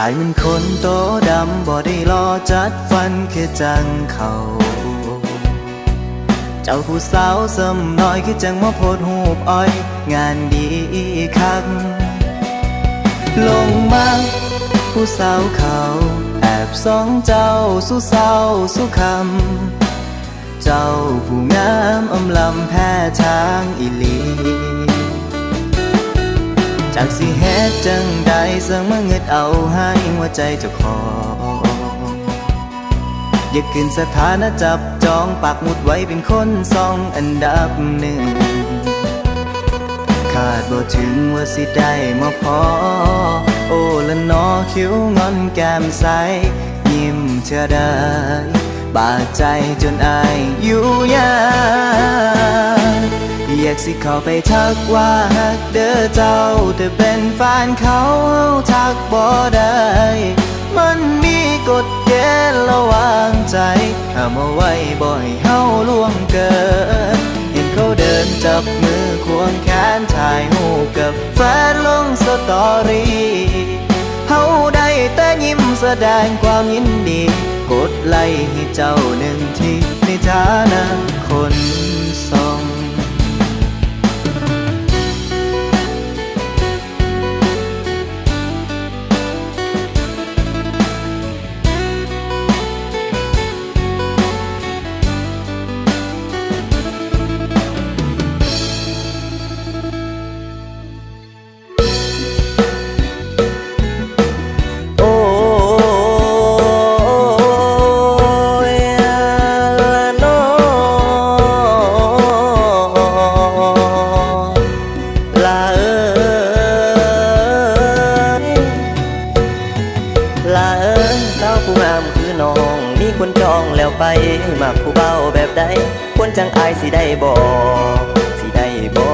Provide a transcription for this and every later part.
อายมันคนโตดำบ่ได้รอจัดฟันคือจังเขา เจ้าผู้สาวสำน้อยคือจังมาโพดหูปอ้อย งานดีคัก ลงมาผู้สาวเขา แอบสองเจ้าสู้เศร้าสู้คำ เจ้าผู้งามอำลำแพ้ทางอีหลี จากสิเฮ็ดจังใดเสังมาเงิดเอาให้หัวใจเจ้าของอย่าขึ้นสถานะจับจองปักมุดไว้เป็นคนสองอันดับหนึ่งคาดบ่ถึงว่าสิได้มาพอ โอ้ละนอคิ้วงอนแก้มใส ยิ้มเธอได้บาดใจจนอายอยู่ยาก อยากสิเข้าไปทักว่าฮักเด้อเจ้า แต่เป็นแฟนเขาทักบ่ได้ มันมีกฎเกณฑ์ระวางใจห้ามเอาไว้บ่อยเฮาล่วงเกิน เห็นเขาเดินจับมือควงแขนถ่ายรูกับแฟนลงสตอรี่เฮาได้แต่ยิ้มแสดงความยินดี กดไลค์ให้เจ้าหนึ่งทีในฐานะคน ไปมักผู้เบาแบบใดควรจังอายสิได้บ่สิได้บ่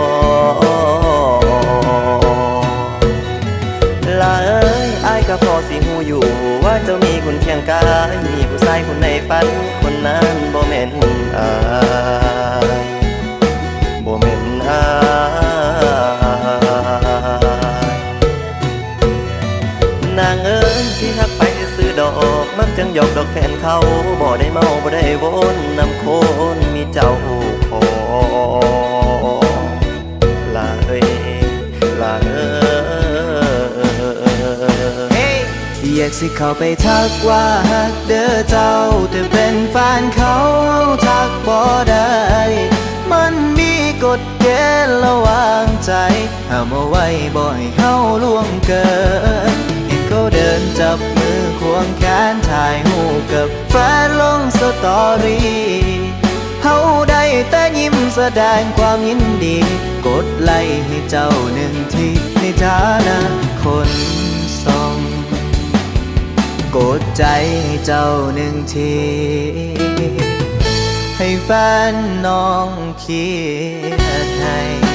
ลาเอ้ยอายก็พอสิหูอยู่ ว่าเจ้ามีคนเคียงกายมีผู้ชายคนในฝันคนนั้นบ่แม่นอายบ่แม่นอายนางเอ้ยที่ มักจังหยอกดอกแฟนเขาบ่ได้เมาบ่ได้วนนำคนมีเจ้าของลาเอ้ยลาเอ้ยอยากสิเข้าไปทักว่าฮักเด้อเจ้า แต่เป็นแฟนเขาทักบ่ได้ มันมีกฎเกณฑ์ระหว่างใจห้ามเอาไว้บ่อยเฮาล่วงเกิน งแขนถ่ายรูกับแฟนลงสตอรี่เฮาได้แต่ยิ้มแสดงความยินดี กดไลค์ให้เจ้าหนึ่งทีในฐานะคนสองกดใจให้เจ้าหนึ่งที ให้แฟนน้องเขียนให้